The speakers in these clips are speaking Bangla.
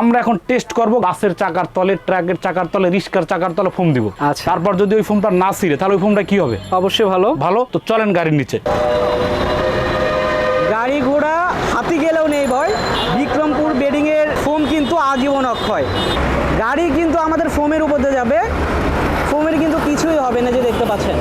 আমরা এখন টেস্ট করব গাছের চাকার তলে ট্রাকের চাকার তলে রিস্কার চাকার তলে ফোম দিব। আচ্ছা। তারপর যদি ওই ফোমটা না ছিঁড়ে তাহলে ওই ফোমটা কি হবে? অবশ্যই ভালো। ভালো? তো চলেন গাড়ির নিচে। গাড়ি ঘোড়া হাতি গেলেও নেই ভয় বিক্রমপুর বেডিংয়ের ফোম কিন্তু আজীবন অক্ষয়। গাড়ি কিন্তু আমাদের ফোমের উপর দিয়ে যাবে। ফোমের কিন্তু কিছুই হবে না যে দেখতে পাচ্ছেন।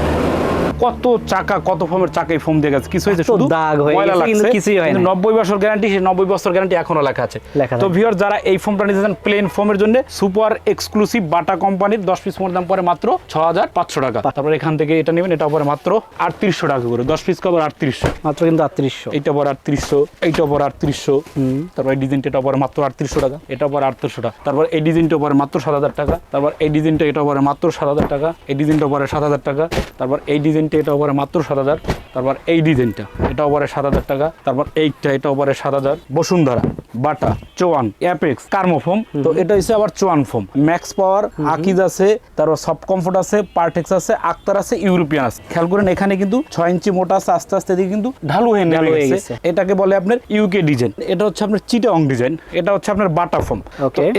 কত চাকা কত ফোমের চাকায় ফোম দিয়ে গেছে? কিছু হয়েছে এত দাগ হয়ে গেছে, কিন্তু কিছুই হয় কিন্তু নাই। নব্বই বছর গ্যারান্টি সেই নব্বই বছর গ্যারান্টি এখনও লেখা আছে। তো। ভিউয়ার যারা এই ফোমটা নিতে চান প্লেন ফোমের জন্য সুপার এক্সক্লুসিভ বাটা কোম্পানির দশ পিস ফোমের দাম পরে মাত্র ছ হাজার পাঁচশো টাকা। তারপর এখান থেকে এটা নেবেন এটা পরে মাত্র আটত্রিশশো টাকা করে। দশ পিস কভার আটত্রিশশো। মাত্র কিন্তু আটত্রিশশো। এইটা পর আটত্রিশশো এইটা পর আটত্রিশশো। তারপর এই ডিজাইনটা এটা পরে মাত্র আটত্রিশশো টাকা। এটা পর আটত্রিশশো টাকা। তারপর এই ডিজাইনটা পরে মাত্র সাত হাজার টাকা। তারপর এই ডিজাইনটা এটা পরে মাত্র সাত হাজার টাকা। এই ডিজাইনটা পরে সাত হাজার টাকা। তারপর এই ডিজাইনটা এটা পরে মাত্র সাত হাজার তারপর এই ডিজাইনটা এটা পরে সাত হাজার টাকা তারপর এইটা এটা পরে সাত হাজার বসুন্ধরা বাটা চোয়ান অ্যাপেক্স কার্মোফোম তো এটা হচ্ছে আবার চোয়ান ফোম ম্যাক্স পাওয়ার আকিজ আছে তারপর সফট কমফোর্ট আছে পার্টেক্স আছে আক্তার আছে ইউরোপিয়ান আছে। খেয়াল করেন এখানে কিন্তু ছয় ইঞ্চি মোটা আছে আস্তে আস্তে এদিকে কিন্তু ঢালু হয়ে নেমে হয়ে গেছে। এটাকে বলে আপনার ইউকে ডিজাইন। এটা হচ্ছে আপনার চিটাং ডিজাইন এটা হচ্ছে আপনার বাটা ফোম.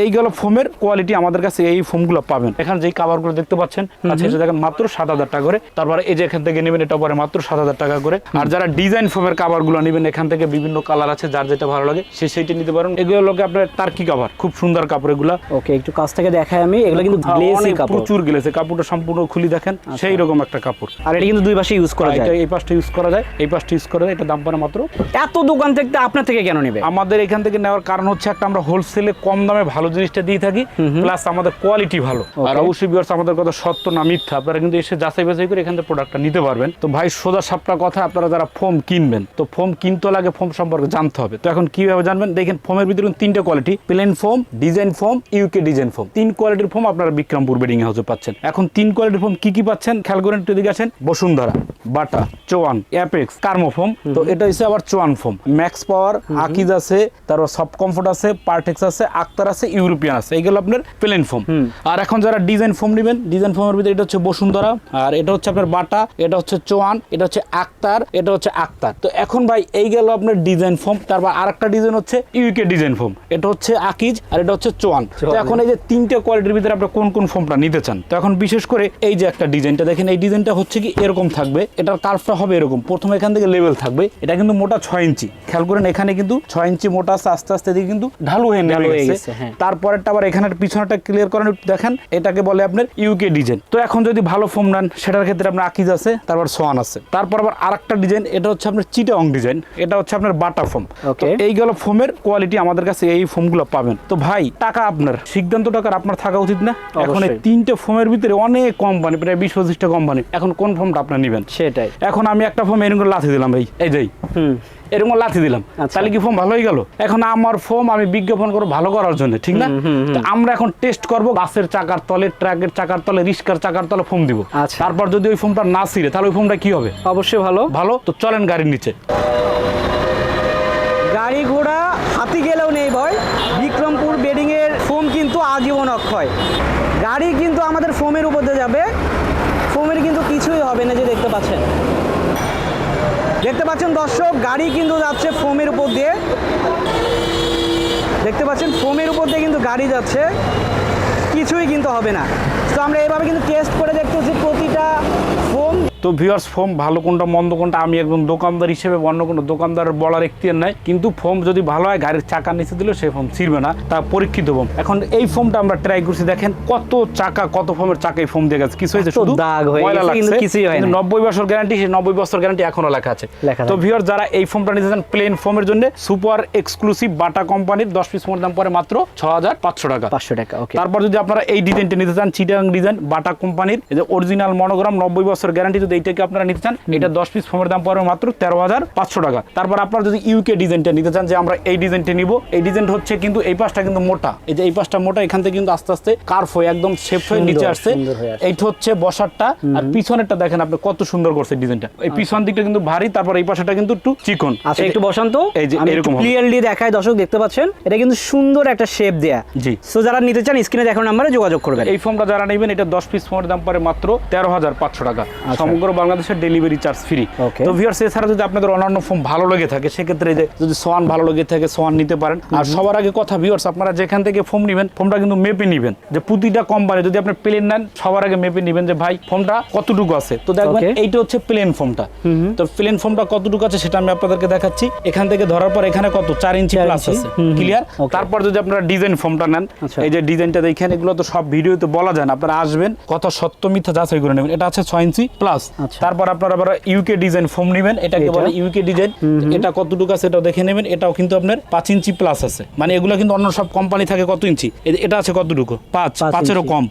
এই গেল ফোমের কোয়ালিটি আমাদের কাছে এই ফোমগুলো পাবেন। এখানে যেই কাভারগুলো দেখতে পাচ্ছেন কাছে এসে দেখেন মাত্র সাত হাজার টাকা করে। তারপরে এই যে এখান থেকে নেবেন এটা পরে মাত্র সাত হাজার টাকা করে। আর যারা ডিজাইন ফোমের কাভারগুলো নেবেন এখান থেকে বিভিন্ন কালার আছে যার যেটা ভালো লাগে সে সেইটা নিতে পারেন। এগুলো লোকে আপনার তার্কি কাভার খুব সুন্দর কাপড় এগুলা। ওকে একটু কাছ থেকে দেখাই আমি। এগুলো কিন্তু হ্যাঁ, গ্লেসি কাপড়। প্রচুর গেলেছে কাপড়টা সম্পূর্ণ খুলি দেখেন সেই রকম একটা কাপড়। আর এটা কিন্তু দুই পাশে ইউজ করা যায়। এই পাশটা ইউজ করা যায় এই পাশটা ইউজ করা যায় এটা দাম পড়ে মাত্র। এত দোকান থেকে আপনার থেকে কেন নেবে? আমাদের এখান থেকে নেওয়ার কারণ হচ্ছে একটা আমরা হোলসেলে কম দামে ভালো জিনিসটা দিয়ে থাকি প্লাস আমাদের কোয়ালিটি ভালো। আর অবশ্যই আমাদের কথা সত্য না মিথ্যা। আপনারা কিন্তু এসে যাচাই বাছাই করে এখান থেকে প্রোডাক্টটা নিতে পারবেন। তো ভাই সোজা সাপটা কথা আপনারা যারা ফোম কিনবেন তো ফোম কিনতে লাগে ফোম সম্পর্কে জানতে হবে। তো এখন কীভাবে জানবেন? দেখেন ফোমের ভিতরে তিনটে quality plain foam design foam UK design foam তিন কোয়ালিটির ফোম আপনারা বিক্রমপুর বেডিং হাউসে পাচ্ছেন। এখন তিন কোয়ালিটির ফোম কি কি পাচ্ছেন? খেয়াল করেন একটু এদিকে আছেন বসুন্ধরা বাটা চোয়ান অ্যাপেক্স কার্মোফোম তো এটা হচ্ছে আবার চোয়ান ফোম ম্যাক্স পাওয়ার আকিজ আছে তারপর সফট কমফোর্ট আছে পার্টেক্স আছে আক্তার আছে ইউরোপিয়ান আছে। এইগুলো আপনার প্লেন ফোম আর এখন যারা ডিজাইন ফোম নেবেন ডিজাইন ফোমের ভিতরে এটা হচ্ছে বসুন্ধরা আর এটা হচ্ছে আপনার বাটা এটা হচ্ছে চোয়ান এটা হচ্ছে আক্তার এটা হচ্ছে আক্তার। তো এখন ভাই এই গেল আপনার ডিজাইন ফোম তারপর আরেকটা ডিজাইন হচ্ছে ইউকে ডিজাইন ফর্ম। এটা হচ্ছে আকিজ আর এটা হচ্ছে চোয়ান। তো এখন এই যে তিনটে কোয়ালিটির ভিতরে আপনি কোন কোন ফর্মটা নিতে চান? তো এখন বিশেষ করে এই যে একটা ডিজাইনটা দেখেন এই ডিজাইনটা হচ্ছে কি এরকম থাকবে এটার কার্ভটা হবে এরকম। প্রথমে এখান থেকে লেভেল থাকবে এটা কিন্তু মোটা ছয় ইঞ্চি। খেয়াল করেন এখানে কিন্তু ছয় ইঞ্চি মোটা আছে আস্তে আস্তে এদিকে কিন্তু ঢালু হয়ে নেমে গেছে। হ্যাঁ। তারপরেরটা আবার এখানে পিছনেটা ক্লিয়ার করেন দেখেন এটাকে বলে আপনার ইউকে ডিজাইন। তো এখন যদি ভালো ফর্ম নেন সেটার ক্ষেত্রে আপনার আকিজ আছে তারপর সোয়ান আছে। তারপর আবার আরেকটা ডিজাইন এটা হচ্ছে আপনার চিটাং ডিজাইন এটা হচ্ছে আপনার বাটা ফোম এইগুলো ফোমের কোয়ালিটি আমাদের কাছে এই ফোমগুলো পাবেন। তো ভাই টাকা আপনার। সিদ্ধান্ত টাকার আপনার থাকা উচিত না। এখন এই তিনটে ফোমের ভিতরে অনেক কোম্পানি প্রায় বিশ পঁচিশটা কোম্পানি এখন কোন ফোমটা আপনার নেবেন? সেটাই। এখন আমি একটা ফোম এরকম লাথি দিলাম ভাই এই যাই হুম। এরকম লাথি দিলাম। আচ্ছা। তাহলে কি ফোম ভালো হয়ে গেল? এখন আমার ফোম আমি বিজ্ঞাপন করব ভালো করার জন্য ঠিক না? আমরা এখন টেস্ট করব গাছের চাকার তলে ট্রাকের চাকার তলে রিস্কার চাকার তলে ফোম দিব। আচ্ছা। তারপর যদি ওই ফোমটা না ছিঁড়ে তাহলে ওই ফোমটা কি হবে? অবশ্যই ভালো। ভালো? তো চলেন গাড়ির নিচে। গাড়ি ঘোড়া হাতি গেলেও নেই ভয় বিক্রমপুর বেডিংয়ের ফোম কিন্তু আজীবন অক্ষয়। গাড়ি কিন্তু আমাদের ফোমের উপর দিয়ে যাবে। ফোমের কিন্তু কিছুই হবে না যে দেখতে পাচ্ছেন। দেখতে পাচ্ছেন দর্শক, গাড়ি কিন্তু যাচ্ছে ফোমের উপর দিয়ে। দেখতে পাচ্ছেন ফোমের উপর দিয়ে কিন্তু গাড়ি যাচ্ছে। কিছুই কিন্তু হবে না। তো আমরা এভাবে কিন্তু টেস্ট করে দেখতেছি প্রতিটা ফোম তো ভিউয়ার্স ফোম ভালো কোনটা মন্দ কোনটা আমি একদম দোকানদার হিসেবে অন্য কোনো দোকানদারের বলার এখতিয়ার নাই। কিন্তু ফোম যদি ভালো হয় গাড়ির চাকা নিচে দিলে সেই ফোম ছিড়বে না তা পরীক্ষিত ফোম এখন এই ফোমটা আমরা ট্রাই করছি দেখেন কত চাকা কত ফোমের চাকা এই ফোম দিয়ে গেছে। কিছু হয়েছে শুধু দাগ হয়ে গেছে, কিন্তু কিছুই হয়। নব্বই বছর গ্যারান্টি সেই নব্বই বছর গ্যারান্টি এখনও লেখা আছে। তো। ভিউয়ার যারা এই ফোমটা নিতে চান প্লেন ফোমের জন্য সুপার এক্সক্লুসিভ বাটা কোম্পানির দশ পিস ফোমের দাম পরে মাত্র ছ হাজার পাঁচশো টাকা। পাঁচশো টাকা ওকে তারপর যদি আপনারা এই ডিজাইনটা নিতে চান চিটাং ডিজাইন বাটা কোম্পানির এই যে অরিজিনাল মনোগ্রাম নব্বই বছর গ্যারান্টি যদি এইটাকে আপনারা নিতে চান এটা দশ পিস ফোমের দাম পড়বে মাত্র তেরো হাজার পাঁচশো টাকা। তারপর আপনারা যদি ইউকে ডিজাইনটা নিতে চান যে আমরা এই ডিজাইনটা নিব এই ডিজাইনটা হচ্ছে কিন্তু এই পাশটা কিন্তু মোটা। এই যে এই পাশটা মোটা এখান থেকে কিন্তু আস্তে আস্তে কার্ভ হয়ে একদম শেপ হয়ে নিচে আসছে। এইটা হচ্ছে বসারটা। আর পিছনেরটা দেখেন আপনি কত সুন্দর করছে ডিজাইনটা এই পিছন দিকটা কিন্তু ভারী তারপর এই পাশটা কিন্তু একটু চিকন। আচ্ছা একটু বসান্ত এই যে এরকম। ক্লিয়ারলি দেখাই দর্শক দেখতে পাচ্ছেন? এটা কিন্তু সুন্দর একটা শেপ দেয়া। জি। সো যারা নিতে চান স্ক্রিনে দেখানো নাম্বারে যোগাযোগ করবেন। এই ফোনটা যারা নেবেন এটা দশ পিস ফোনের দাম পরে মাত্র তেরো হাজার পাঁচশো টাকা। আচ্ছা। সমগ্র বাংলাদেশের ডেলিভারি চার্জ ফ্রি. তো ভিউয়ার্স এছাড়া যদি আপনাদের অন্যান্য ফোন ভালো লেগে থাকে সেক্ষেত্রে যে যদি সোয়ান ভালো লেগে থাকে সোয়ান নিতে পারেন। আর সবার আগে কথা ভিউয়ার্স আপনারা যেখান থেকে ফোন নেবেন ফোনটা কিন্তু মেপে নেবেন। যে প্রতিটা কোম্পানি যদি আপনি প্লেন নেন সবার আগে মেপে নেবেন যে ভাই ফোনটা কতটুকু আছে? তো দেখবেন এইটা হচ্ছে প্লেন ফোনটা তো প্লেন ফোনটা কতটুকু আছে সেটা আমি আপনাদেরকে দেখাচ্ছি। এখান থেকে ধরার পর এখানে কত? চার ইঞ্চি প্লাস আছে। ক্লিয়ার তারপর যদি আপনারা ডিজাইন ফোনটা নেন আচ্ছা। এই যে ডিজাইনটা দেখেন এগুলো তো সব ভিডিওতে বলা যায় না। আপনারা আসবেন কত সত্য মিথ্যা যাচাই করে নেবেন। এটা আছে ছয় ইঞ্চি প্লাস। তারপর আপনারা আবার ইউকে ডিজাইন ফোম নেবেন এটাকে বলে ইউকে ডিজাইন এটা কতটুকু আছে এটাও দেখে নেবেন এটাও কিন্তু আপনার পাঁচ ইঞ্চি প্লাস আছে। মানে এগুলো কিন্তু অন্য সব কোম্পানি থাকে কত ইঞ্চি? এটা আছে কতটুকু? পাঁচ পাঁচ পাঁচেরও কম।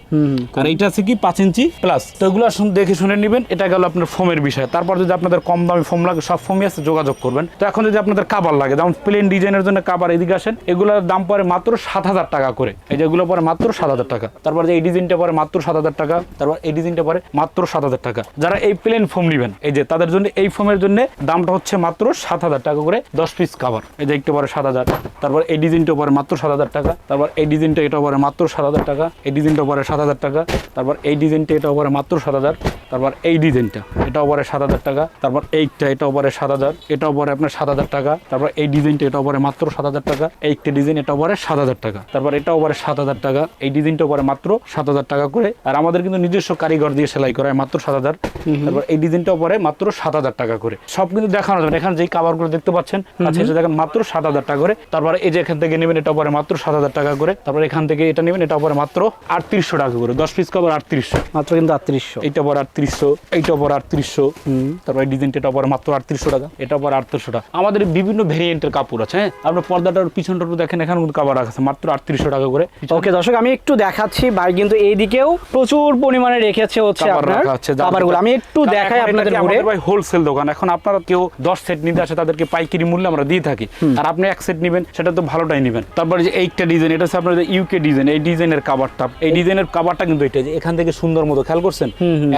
আর এইটা আছে কি পাঁচ ইঞ্চি প্লাস তো এগুলো দেখে শুনে নেবেন এটা গেল আপনার ফোমের বিষয়। তারপর যদি আপনাদের কম দামি ফোম লাগে সব ফোমই আছে যোগাযোগ করবেন। তো এখন যদি আপনাদের কাবার লাগে যেমন প্লেন ডিজাইনের জন্য কাবার এদিকে আসেন এগুলোর দাম পরে মাত্র সাত হাজার টাকা করে। এই যেগুলো পরে মাত্র সাত হাজার টাকা। তারপর যে এই ডিজাইনটা পরে মাত্র সাত হাজার টাকা। তারপর এই ডিজাইনটা পরে মাত্র সাত হাজার টাকা। যারা এই প্লেন ফোম নেবেন এই যে তাদের জন্য এই ফোমের জন্য দামটা হচ্ছে মাত্র সাত হাজার টাকা করে দশ পিস কাভার এই যে একটু পরে সাত হাজার তারপর এই ডিজাইনটা পরে মাত্র সাত হাজার টাকা তারপর এই ডিজাইনটা এটা পরে মাত্র সাত হাজার টাকা এই ডিজাইনটা পরে সাত হাজার টাকা তারপর এই ডিজাইনটা এটা পরে মাত্র সাত হাজার তারপর এই ডিজাইনটা এটাও পরে সাত হাজার টাকা তারপর এইটা এটাও পরে সাত হাজার এটাও পরে আপনার সাত হাজার টাকা তারপর এই ডিজাইনটা এটাও পরে মাত্র সাত হাজার টাকা এইটা ডিজাইন এটাও পরে সাত হাজার টাকা তারপর এটাও পরে সাত হাজার টাকা এই ডিজাইনটাও পরে মাত্র সাত হাজার টাকা করে আর আমাদের কিন্তু নিজস্ব কারিগর দিয়ে সেলাই করা হয় মাত্র সাত হাজার তারপর এই ডিজাইনটাও পরে মাত্র সাত হাজার টাকা করে। সব কিন্তু দেখানো যাবে। এখানে যেই কাভারগুলো দেখতে পাচ্ছেন আচ্ছা দেখেন মাত্র সাত হাজার টাকা করে। তারপরে এই যে এখান থেকে নেবেন এটা পরে মাত্র সাত হাজার টাকা করে। তারপর এখান থেকে এটা নেবেন এটা পরে মাত্র আটত্রিশশো টাকা করে। দশ পিস কভার আটত্রিশশো। মাত্র কিন্তু আটত্রিশশো। এইটা পর আটত্রিশশো এইটা পর আটত্রিশশো। তারপর এই ডিজাইনটা এটা পরে মাত্র আটত্রিশশো টাকা। এটা পর আটত্রিশশো টাকা। আমাদের বিভিন্ন ভেরিয়েন্টের কাপড় আছে হ্যাঁ? আপনার পর্দাটার পিছনটা দেখেন এখানে কিন্তু কাবার রাখা আছে মাত্র আটত্রিশশো টাকা করে। ওকে দর্শক আমি একটু দেখাচ্ছি। ভাই কিন্তু এইদিকেও প্রচুর পরিমাণে রেখেছে হচ্ছে আপনার আছে আমি একটু দেখাই আপনাদের ঘুরে ভাই হোলসেল দোকান। এখন আপনারা কেউ দশ সেট নিতে আসে তাদেরকে পাইকারি মূল্যে আমরা দিয়ে থাকি। আর আপনি এক সেট নেবেন সেটা তো ভালোটাই নেবেন। তারপরে যে এইটা ডিজাইন এটা হচ্ছে আপনার ইউকে ডিজাইন এই ডিজাইনের কাবারটা এই ডিজাইনের কাবারটা কিন্তু এটা যে এখান থেকে সুন্দর মতো খেয়াল করছেন?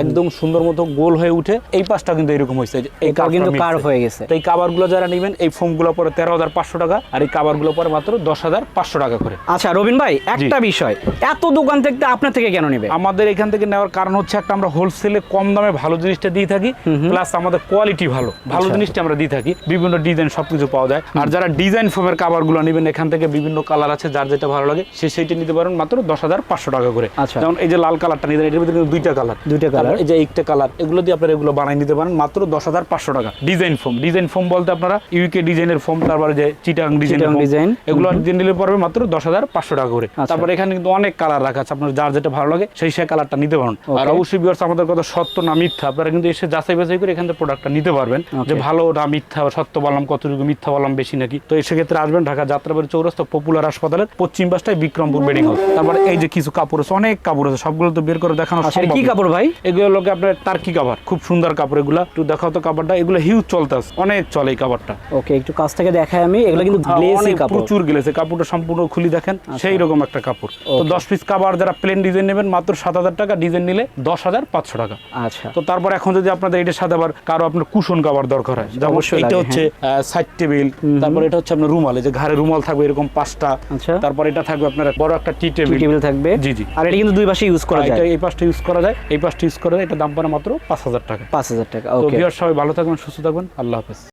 একদম সুন্দর মতো গোল হয়ে উঠে এই পাশটা কিন্তু এরকম হয়েছে এই কিন্তু কার্ভ হয়ে গেছে। তো এই কাবারগুলো যারা নেবেন এই ফোমগুলো পরে তেরো হাজার পাঁচশো টাকা আর এই কাবারগুলো পরে মাত্র দশ হাজার পাঁচশো টাকা করে। আচ্ছা রবিন ভাই একটা বিষয়। এত দোকান থেকে আপনার থেকে কেন নেবে? আমাদের এখান থেকে নেওয়ার কারণ হচ্ছে একটা আমরা হোলসেলে কম দামে ভালো জিনিসটা দিয়ে থাকি প্লাস আমাদের কোয়ালিটি ভালো। ভালো আচ্ছা। জিনিসটা আমরা দিয়ে থাকি বিভিন্ন ডিজাইন সবকিছু পাওয়া যায়। আর যারা ডিজাইন ফোমের কাভারগুলো নেবেন এখান থেকে বিভিন্ন কালার আছে যার যেটা ভালো লাগে সে সেইটা নিতে পারেন মাত্র দশ হাজার পাঁচশো টাকা করে। আচ্ছা। যেমন এই যে লাল কালারটা নিতে এটার ভিতরে কিন্তু দুইটা কালার দুইটা কালার এই যে একটা কালার এগুলো দিয়ে আপনারা এগুলো বানাই নিতে পারেন মাত্র দশ হাজার পাঁচশো টাকা। ডিজাইন ফোম ডিজাইন ফোম বলতে আপনারা ইউকে ডিজাইনের ফোম তারপরে যে চিটাং ডিজাইন ডিজাইন এগুলো ডিজাইন নিলে পড়বে মাত্র দশ হাজার পাঁচশো টাকা করে। আচ্ছা। তারপর এখানে কিন্তু অনেক কালার রাখা আছে আপনার যার যেটা ভালো লাগে সেই সেই কালারটা নিতে পারেন। আর অবশ্যই বিয়ার্স আমাদের কথা সত্য না মিথ্যা আপনারা কিন্তু এসে যাচাই বাছাই করে এখান থেকে প্রোডাক্টটা নিতে পারবেন। যে ভালো না মিথ্যা সত্য বললাম কতটুকু মিথ্যা বললাম বেশি নাকি? তো এই সেক্ষেত্রে আসবেন ঢাকা যাত্রাবাড়ি চৌরাস্তা পপুলার হাসপাতালের পশ্চিম পাশটায় বিক্রমপুর বেডিং হাউস তারপর এই যে কিছু কাপড় আছে অনেক কাপড় আছে সবগুলো তো বের করে দেখানো আচ্ছা কি কাপড় ভাই? এগুলো লোকে আপনার টার্কি কাভার খুব সুন্দর কাপড় এগুলো। একটু দেখাও তো কাপড়টা এগুলো হিউজ চলতে আছে অনেক চলে এই কাপড়টা। ওকে একটু কাছ থেকে দেখাই আমি এগুলো কিন্তু হ্যাঁ, গ্লেসি কাপড়। প্রচুর গেলেছে কাপড়টা সম্পূর্ণ খুলি দেখেন সেই রকম একটা কাপড়। তো দশ পিস কাবার যারা প্লেন ডিজাইন নেবেন মাত্র সাত হাজার টাকা ডিজাইন নিলে দশ হাজার পাঁচশো টাকা। আচ্ছা। তো তারপর এখন যদি আপনাদের এটার সাথে আবার কারও আপনার কুশন কাবার দরকার হয় যেমন অবশ্যই এটা হচ্ছে সাইড টেবিল তারপর এটা হচ্ছে আপনার রুমাল এই যে ঘরে রুমাল থাকবে এরকম পাঁচটা আচ্ছা। তারপর এটা থাকবে আপনার বড় একটা টি টেবিল টেবিল থাকবে। জি, জি। আর এটা কিন্তু দুই পাশে ইউজ করা যায়। এই পাশটা ইউজ করা যায় এই পাশটা ইউজ করা যায় এটা দাম পড়ে মাত্র পাঁচ হাজার টাকা। পাঁচ হাজার টাকা তো বিয়ার সবাই ভালো থাকবেন সুস্থ থাকবেন আল্লাহ হাফেজ।